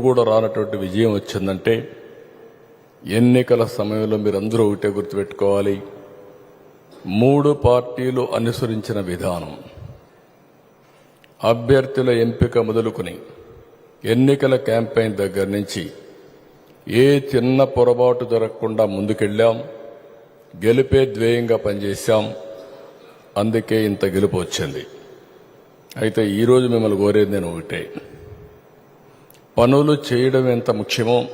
కూడా రానటువంటి విజయం వచ్చిందంటే ఎన్నికల సమయంలో మీరందరూ ఒకటే గుర్తుపెట్టుకోవాలి. మూడు పార్టీలు అనుసరించిన విధానం. అభ్యర్థుల ఎంపిక మొదలుకొని ఎన్నికల క్యాంపెయిన్ దగ్గర నుంచి ఏ చిన్న పొరపాటు జరగకుండా ముందుకెళ్ళాం. గెలిపే ధ్యేయంగా పనిచేశాం. అందుకే ఇంత గెలుపు వచ్చింది. అయితే ఈరోజు మిమ్మల్ని కోరేది నేను ఒకటే. పనులు చేయడం ఎంత ముఖ్యమో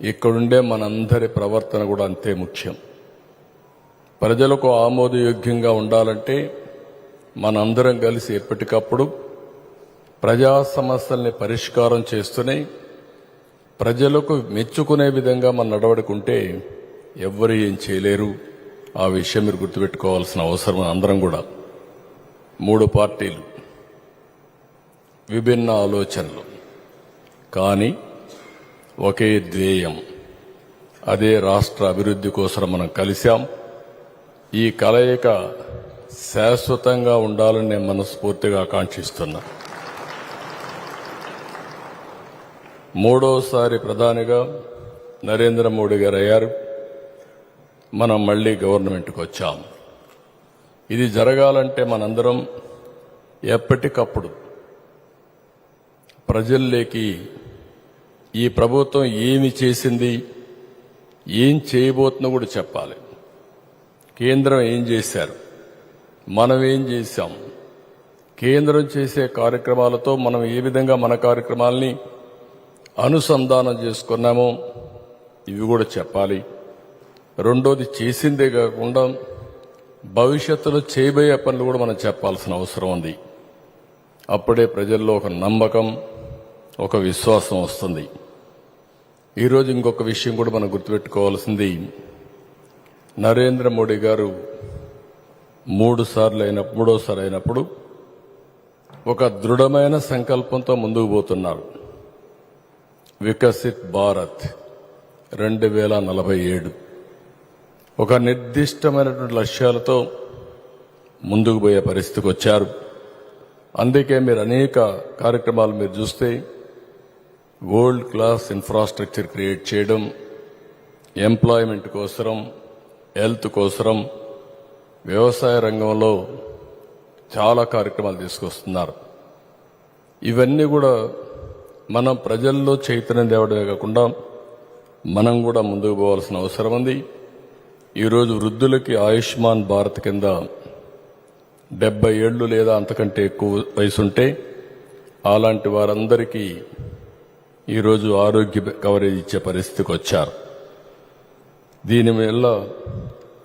ఇక్కడుండే మనందరి ప్రవర్తన కూడా అంతే ముఖ్యం. ప్రజలకు ఆమోదయోగ్యంగా ఉండాలంటే మనందరం కలిసి ఎప్పటికప్పుడు ప్రజా సమస్యల్ని పరిష్కారం చేస్తూనే ప్రజలకు మెచ్చుకునే విధంగా మన నడవడుకుంటే ఎవ్వరు ఏం చేయలేరు. ఆ విషయం మీరు గుర్తుపెట్టుకోవాల్సిన అవసరం అందరం కూడా. మూడు పార్టీలు. విభిన్న ఆలోచనలు. కానీ ఒకే ధ్యేయం. అదే రాష్ట్ర అభివృద్ధి కోసం మనం కలిశాం. ఈ కలయిక శాశ్వతంగా ఉండాలని నేను మనస్ఫూర్తిగా ఆకాంక్షిస్తున్నా. మూడోసారి ప్రధానిగా నరేంద్ర మోడీ గారు అయ్యారు మనం మళ్ళీ గవర్నమెంట్కి వచ్చాం. ఇది జరగాలంటే మనందరం ఎప్పటికప్పుడు ప్రజల్లోకి ఈ ప్రభుత్వం ఏమి చేసింది ఏం చేయబోతుందో కూడా చెప్పాలి. కేంద్రం ఏం చేశారు మనం ఏం చేశాం కేంద్రం చేసే కార్యక్రమాలతో మనం ఏ విధంగా మన కార్యక్రమాల్ని అనుసంధానం చేసుకున్నామో ఇవి కూడా చెప్పాలి. రెండోది చేసిందే కాకుండా భవిష్యత్తులో చేయబోయే పనులు కూడా మనం చెప్పాల్సిన అవసరం ఉంది. అప్పుడే ప్రజల్లో ఒక నమ్మకం ఒక విశ్వాసం వస్తుంది. ఈరోజు ఇంకొక విషయం కూడా మనం గుర్తుపెట్టుకోవాల్సింది. నరేంద్ర మోడీ గారు మూడు సార్లు అయిన మూడోసారి అయినప్పుడు ఒక దృఢమైన సంకల్పంతో ముందుకు పోతున్నారు. వికసిత్ భారత్ రెండు వేల నలభై ఏడు. ఒక నిర్దిష్టమైనటువంటి లక్ష్యాలతో ముందుకు పోయే పరిస్థితికి వచ్చారు. అందుకే మీరు అనేక కార్యక్రమాలు మీరు చూస్తే వరల్డ్ క్లాస్ ఇన్ఫ్రాస్ట్రక్చర్ క్రియేట్ చేయడం ఎంప్లాయ్మెంట్ కోసరం హెల్త్ కోసరం వ్యవసాయ రంగంలో చాలా కార్యక్రమాలు తీసుకొస్తున్నారు. ఇవన్నీ కూడా మనం ప్రజల్లో చైతన్యం తేవడమే కాకుండా మనం కూడా ముందుకు పోవాల్సిన అవసరం ఉంది. ఈరోజు వృద్ధులకి ఆయుష్మాన్ భారత్ కింద డెబ్బై ఏళ్ళు లేదా అంతకంటే ఎక్కువ వయసుంటే అలాంటి వారందరికీ ఈరోజు ఆరోగ్య కవరేజ్ ఇచ్చే పరిస్థితికి వచ్చారు. దీని వల్ల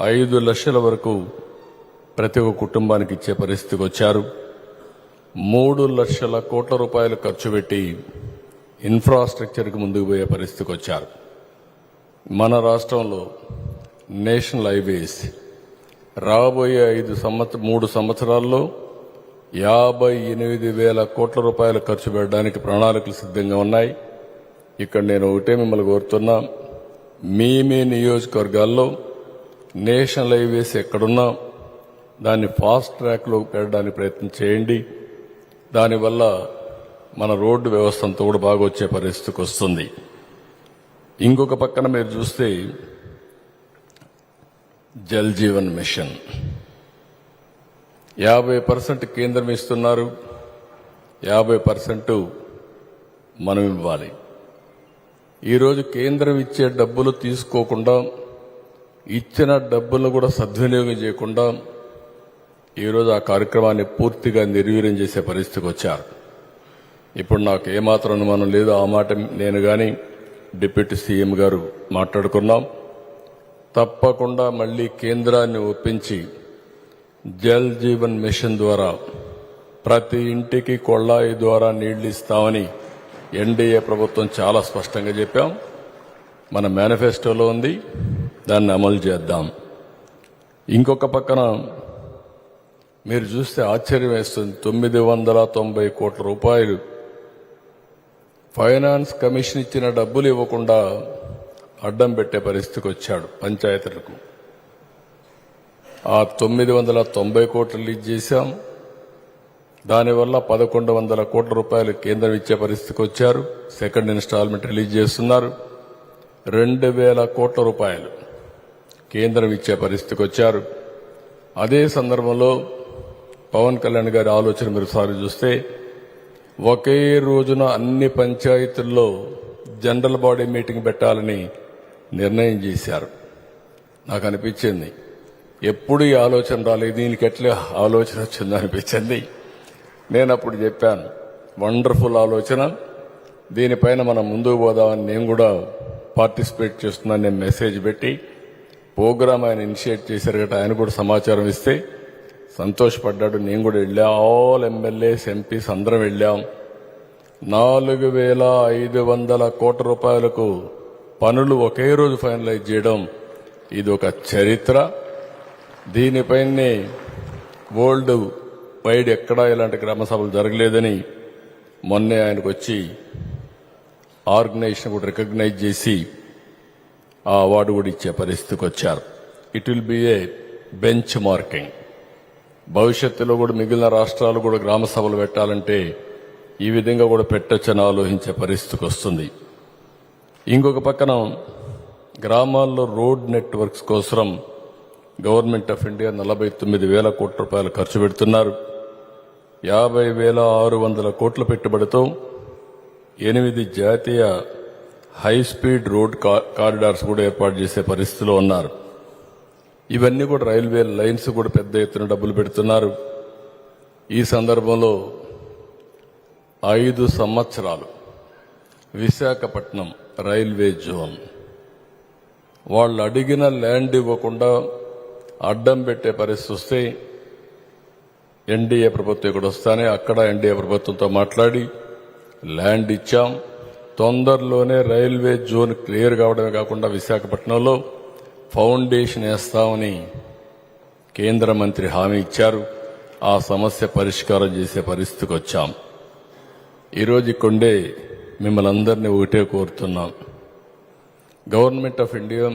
ఐదు లక్షల వరకు ప్రతి ఒక్క కుటుంబానికి ఇచ్చే పరిస్థితికి వచ్చారు. మూడు లక్షల కోట్ల రూపాయలు ఖర్చు పెట్టి ఇన్ఫ్రాస్ట్రక్చర్కి ముందుకు పోయే పరిస్థితికి వచ్చారు. మన రాష్ట్రంలో నేషనల్ హైవేస్ రాబోయే ఐదు సంవత్సర మూడు సంవత్సరాల్లో యాభై ఎనిమిది వేల కోట్ల రూపాయలు ఖర్చు పెట్టడానికి ప్రణాళికలు సిద్ధంగా ఉన్నాయి. ఇక్కడ నేను ఒకటే మిమ్మల్ని కోరుతున్నా. మీ మీ నియోజకవర్గాల్లో నేషనల్ హైవేస్ ఎక్కడున్నా దాన్ని ఫాస్ట్ ట్రాక్లో పెట్టడానికి ప్రయత్నం చేయండి. దానివల్ల మన రోడ్డు వ్యవస్థ అంతా కూడా బాగా వచ్చే పరిస్థితికి వస్తుంది. ఇంకొక పక్కన మీరు చూస్తే జల్ జీవన్ మిషన్. యాభై పర్సెంట్ కేంద్రం ఇస్తున్నారు. యాభై పర్సెంట్ మనం ఇవ్వాలి. ఈరోజు కేంద్రం ఇచ్చే డబ్బులు తీసుకోకుండా ఇచ్చిన డబ్బులను కూడా సద్వినియోగం చేయకుండా ఈరోజు ఆ కార్యక్రమాన్ని పూర్తిగా నిర్వీర్యం చేసే పరిస్థితికి వచ్చారు. ఇప్పుడు నాకు ఏమాత్రం అనుమానం లేదు. ఆ మాట నేను కానీ డిప్యూటీ సీఎం గారు మాట్లాడుకున్నాం. తప్పకుండా మళ్ళీ కేంద్రాన్ని ఒప్పించి జల్ జీవన్ మిషన్ ద్వారా ప్రతి ఇంటికి కొళ్ళాయి ద్వారా నీళ్ళు ఇస్తామని ఎన్డీఏ ప్రభుత్వం చాలా స్పష్టంగా చెప్పాం. మన మేనిఫెస్టోలో ఉంది. దాన్ని అమలు చేద్దాం. ఇంకొక పక్కన మీరు చూస్తే ఆశ్చర్యం వేస్తుంది. తొమ్మిది వందల తొంభై కోట్ల రూపాయలు ఫైనాన్స్ కమిషన్ ఇచ్చిన డబ్బులు ఇవ్వకుండా అడ్డం పెట్టే పరిస్థితికి వచ్చాడు పంచాయతీలకు. ఆ తొమ్మిది వందల తొంభై కోట్లు రిలీజ్ చేశాం. దానివల్ల పదకొండు వందల కోట్ల రూపాయలు కేంద్రం ఇచ్చే పరిస్థితికి వచ్చారు. సెకండ్ ఇన్స్టాల్మెంట్ రిలీజ్ చేస్తున్నారు. రెండు వేల కోట్ల రూపాయలు కేంద్రం ఇచ్చే పరిస్థితికి వచ్చారు. అదే సందర్భంలో పవన్ కళ్యాణ్ గారి ఆలోచన మీరు సారి చూస్తే ఒకే రోజున అన్ని పంచాయతీల్లో జనరల్ బాడీ మీటింగ్ పెట్టాలని నిర్ణయం చేశారు. నాకు అనిపించింది. ఎప్పుడు ఈ ఆలోచన రాలేదు. దీనికి ఎట్లా ఆలోచన వచ్చిందో అనిపించింది. నేను అప్పుడు చెప్పాను వండర్ఫుల్ ఆలోచన. దీనిపైన మనం ముందుకు పోదామని నేను కూడా పార్టిసిపేట్ చేస్తున్నాను. నేను మెసేజ్ పెట్టి ప్రోగ్రామ్ ఆయన ఇనిషియేట్ చేశారు కదా ఆయన కూడా సమాచారం ఇస్తే సంతోషపడ్డాడు. నేను కూడా వెళ్ళా. ఆల్ ఎమ్మెల్యేస్ ఎంపీస్ అందరం వెళ్ళాం. నాలుగు వేల ఐదు వందల కోట్ల రూపాయలకు పనులు ఒకే రోజు ఫైనలైజ్ చేయడం ఇది ఒక చరిత్ర. దీనిపైనే వరల్డ్ వైడ్ ఎక్కడా ఇలాంటి గ్రామసభలు జరగలేదని మొన్నే ఆయనకు వచ్చి ఆర్గనైజేషన్ కూడా రికగ్నైజ్ చేసి ఆ అవార్డు కూడా ఇచ్చే పరిస్థితికి వచ్చారు it will be a benchmarking భవిష్యత్తులో కూడా మిగిలిన రాష్ట్రాలు కూడా గ్రామ సభలు పెట్టాలంటే ఈ విధంగా కూడా పెట్టొచ్చని ఆలోచించే పరిస్థితికి వస్తుంది ఇంకొక పక్కన గ్రామాల్లో రోడ్ నెట్వర్క్స్ కోసం గవర్నమెంట్ ఆఫ్ ఇండియా నలభై తొమ్మిది వేల కోట్ల రూపాయలు ఖర్చు పెడుతున్నారు. యాభై వేల ఆరు వందల కోట్ల పెట్టుబడితో ఎనిమిది జాతీయ హై స్పీడ్ రోడ్ కా- కారిడార్స్ కూడా ఏర్పాటు చేసే పరిస్థితిలో ఉన్నారు. ఇవన్నీ కూడా రైల్వే లైన్స్ కూడా పెద్ద ఎత్తున డబ్బులు పెడుతున్నారు. ఈ సందర్భంలో ఐదు సంవత్సరాలు విశాఖపట్నం రైల్వే జోన్. వాళ్ళు అడిగిన ల్యాండ్ ఇవ్వకుండా అడ్డం పెట్టే పరిస్థితి వస్తే ఎన్డీఏ ప్రభుత్వం ఇక్కడ వస్తానే అక్కడ ఎన్డీఏ ప్రభుత్వంతో మాట్లాడి ల్యాండ్ ఇచ్చాం. తొందరలోనే రైల్వే జోన్ క్లియర్ కావడమే కాకుండా విశాఖపట్నంలో ఫౌండేషన్ వేస్తామని కేంద్ర మంత్రి హామీ ఇచ్చారు. ఆ సమస్య పరిష్కారం చేసే పరిస్థితికి వచ్చాం. ఈరోజు ఇక్కడే మిమ్మల్ని అందరినీ ఒకటే కోరుతున్నాం. Government of India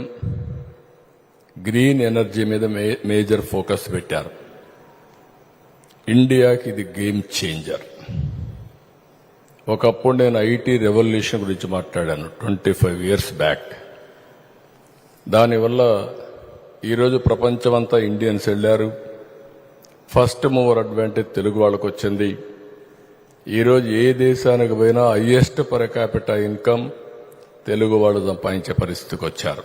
green energy మీద మే- మేజర్ ఫోకస్ పెట్టారు. ఇండియాకి ఇది గేమ్ చేంజర్ ఒకప్పుడు నేను ఐటీ రెవల్యూషన్ గురించి మాట్లాడాను ట్వంటీ ఫైవ్ ఇయర్స్ బ్యాక్ దానివల్ల ఈరోజు ప్రపంచమంతా ఇండియన్స్ వెళ్ళారు. ఫస్ట్ మూవర్ అడ్వాంటేజ్ తెలుగు వాళ్ళకు వచ్చింది ఈరోజు ఏ దేశానికి పోయినా highest per capital income Telugu వాళ్ళు సంపాదించే పరిస్థితికి వచ్చారు.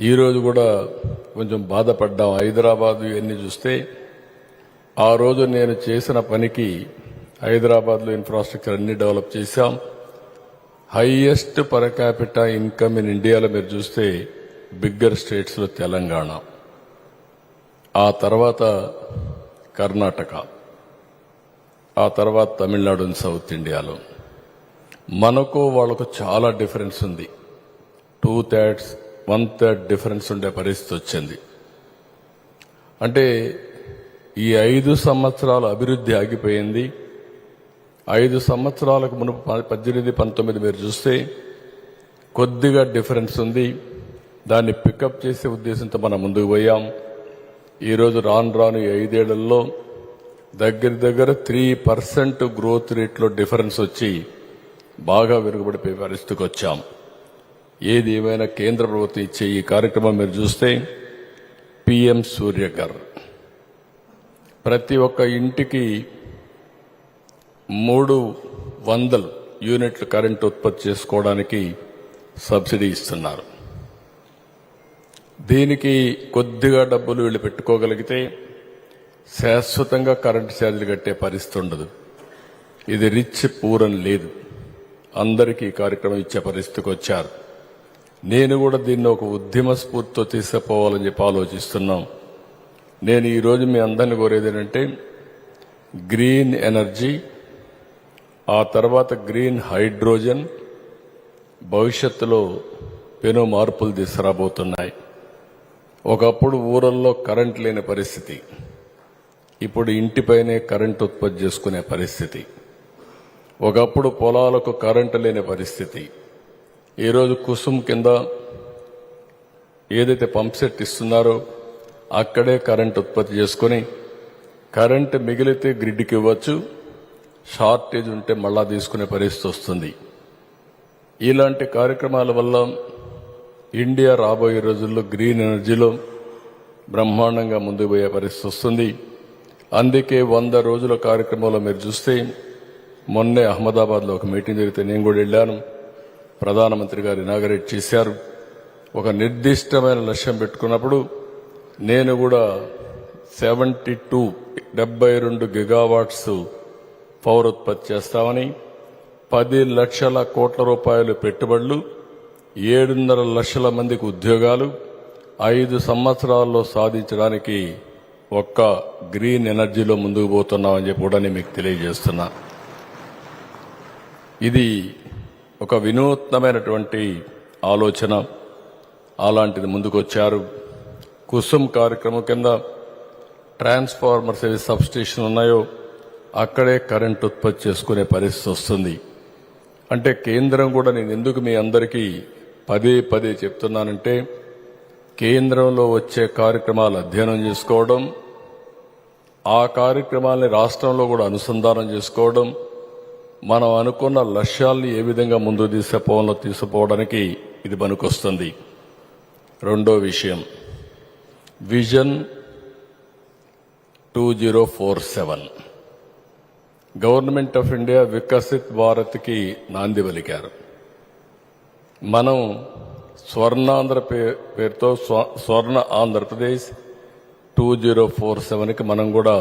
ఈరోజు కూడా కొంచెం బాధపడ్డాం. హైదరాబాద్ ఇవన్నీ చూస్తే ఆ రోజు నేను చేసిన పనికి హైదరాబాద్లో ఇన్ఫ్రాస్ట్రక్చర్ అన్ని డెవలప్ చేశాం. Highest per capital income in ఇండియాలో మీరు చూస్తే బిగ్గర్ స్టేట్స్లో తెలంగాణ. ఆ తర్వాత కర్ణాటక. ఆ తర్వాత తమిళనాడు సౌత్ ఇండియాలో. మనకు వాళ్ళకు చాలా డిఫరెన్స్ ఉంది. Two thirds one third difference ఉండే పరిస్థితి వచ్చింది. అంటే ఈ ఐదు సంవత్సరాల అభివృద్ధి ఆగిపోయింది. ఐదు సంవత్సరాలకు మునుపు పద్దెనిమిది పంతొమ్మిది మీరు చూస్తే కొద్దిగా డిఫరెన్స్ ఉంది. దాన్ని పికప్ చేసే ఉద్దేశంతో మనం ముందుకు పోయాం. ఈరోజు రాను రాను ఈ ఐదేళ్ళలో దగ్గర దగ్గర త్రీ పర్సెంట్ గ్రోత్ రేట్లో డిఫరెన్స్ వచ్చి బాగా వెనుకబడిపోయే పరిస్థితికి వచ్చాం. ఏది ఏమైనా కేంద్ర ప్రభుత్వం ఇచ్చే ఈ కార్యక్రమం మీరు చూస్తే పిఎం సూర్యగర్ ప్రతి ఒక్క ఇంటికి మూడు వందలు యూనిట్లు కరెంటు ఉత్పత్తి చేసుకోవడానికి సబ్సిడీ ఇస్తున్నారు. దీనికి కొద్దిగా డబ్బులు వీళ్ళు పెట్టుకోగలిగితే శాశ్వతంగా కరెంటు ఛార్జీలు కట్టే పరిస్థితి ఉండదు. ఇది రిచ్ పూరన్ లేదు. అందరికీ ఈ కార్యక్రమం ఇచ్చే పరిస్థితికి వచ్చారు. నేను కూడా దీన్ని ఒక ఉద్యమ స్ఫూర్తితో తీసుకుపోవాలని చెప్పి ఆలోచిస్తున్నాం. నేను ఈరోజు మీ అందరిని కోరేది ఏంటంటే గ్రీన్ ఎనర్జీ ఆ తర్వాత గ్రీన్ హైడ్రోజన్ భవిష్యత్తులో పెను మార్పులు తీసుకురాబోతున్నాయి. ఒకప్పుడు ఊరల్లో కరెంట్ లేని పరిస్థితి. ఇప్పుడు ఇంటిపైనే కరెంట్ ఉత్పత్తి చేసుకునే పరిస్థితి. ఒకప్పుడు పొలాలకు కరెంటు లేని పరిస్థితి. ఈరోజు కుసుమ్ కింద ఏదైతే పంప్ సెట్ ఇస్తున్నారో అక్కడే కరెంట్ ఉత్పత్తి చేసుకుని కరెంట్ మిగిలితే గ్రిడ్కి ఇవ్వచ్చు షార్టేజ్ ఉంటే మళ్ళా తీసుకునే పరిస్థితి వస్తుంది. ఇలాంటి కార్యక్రమాల వల్ల ఇండియా రాబోయే రోజుల్లో గ్రీన్ ఎనర్జీలో బ్రహ్మాండంగా ముందుకు పోయే పరిస్థితి వస్తుంది. అందుకే వంద రోజుల కార్యక్రమంలో మీరు చూస్తే మొన్నే అహ్మదాబాద్లో ఒక మీటింగ్ జరిగితే నేను కూడా వెళ్ళాను. ప్రధానమంత్రి గారు ఇనాగరేట్ చేశారు. ఒక నిర్దిష్టమైన లక్ష్యం పెట్టుకున్నప్పుడు నేను కూడా సెవెంటీ టూ డెబ్బై రెండు గిగావాట్స్ పవర్ ఉత్పత్తి చేస్తామని పది లక్షల కోట్ల రూపాయలు పెట్టుబడులు ఏడున్నర లక్షల మందికి ఉద్యోగాలు ఐదు సంవత్సరాల్లో సాధించడానికి ఒక్క గ్రీన్ ఎనర్జీలో ముందుకు పోతున్నామని చెప్పి కూడా నేను మీకు తెలియజేస్తున్నా. ఇది ఒక వినూత్నమైనటువంటి ఆలోచన. అలాంటిది ముందుకొచ్చారు. కుసుమ్ కార్యక్రమం కింద ట్రాన్స్ఫార్మర్స్ ఏవి సబ్స్టేషన్ ఉన్నాయో అక్కడే కరెంట్ ఉత్పత్తి చేసుకునే పరిస్థితి వస్తుంది. అంటే కేంద్రం కూడా నేను ఎందుకు మీ అందరికీ పదే పదే చెప్తున్నానంటే కేంద్రంలో వచ్చే కార్యక్రమాలు అధ్యయనం చేసుకోవడం ఆ కార్యక్రమాల్ని రాష్ట్రంలో కూడా అనుసంధానం చేసుకోవడం మనం అనుకున్న లక్ష్యాల్ని ఏ విధంగా ముందు తీసుకుపోవాలో తీసుకుపోవడానికి ఇది పనికొస్తుంది. రెండో విషయం. Vision two zero four seven. Government of India Viksit భారత్కి నాంది పలికారు. మనం స్వర్ణాంధ్ర పే- పేరుతో స్వ- Swarna Andhra Pradesh two zero four సెవెన్కి మనం కూడా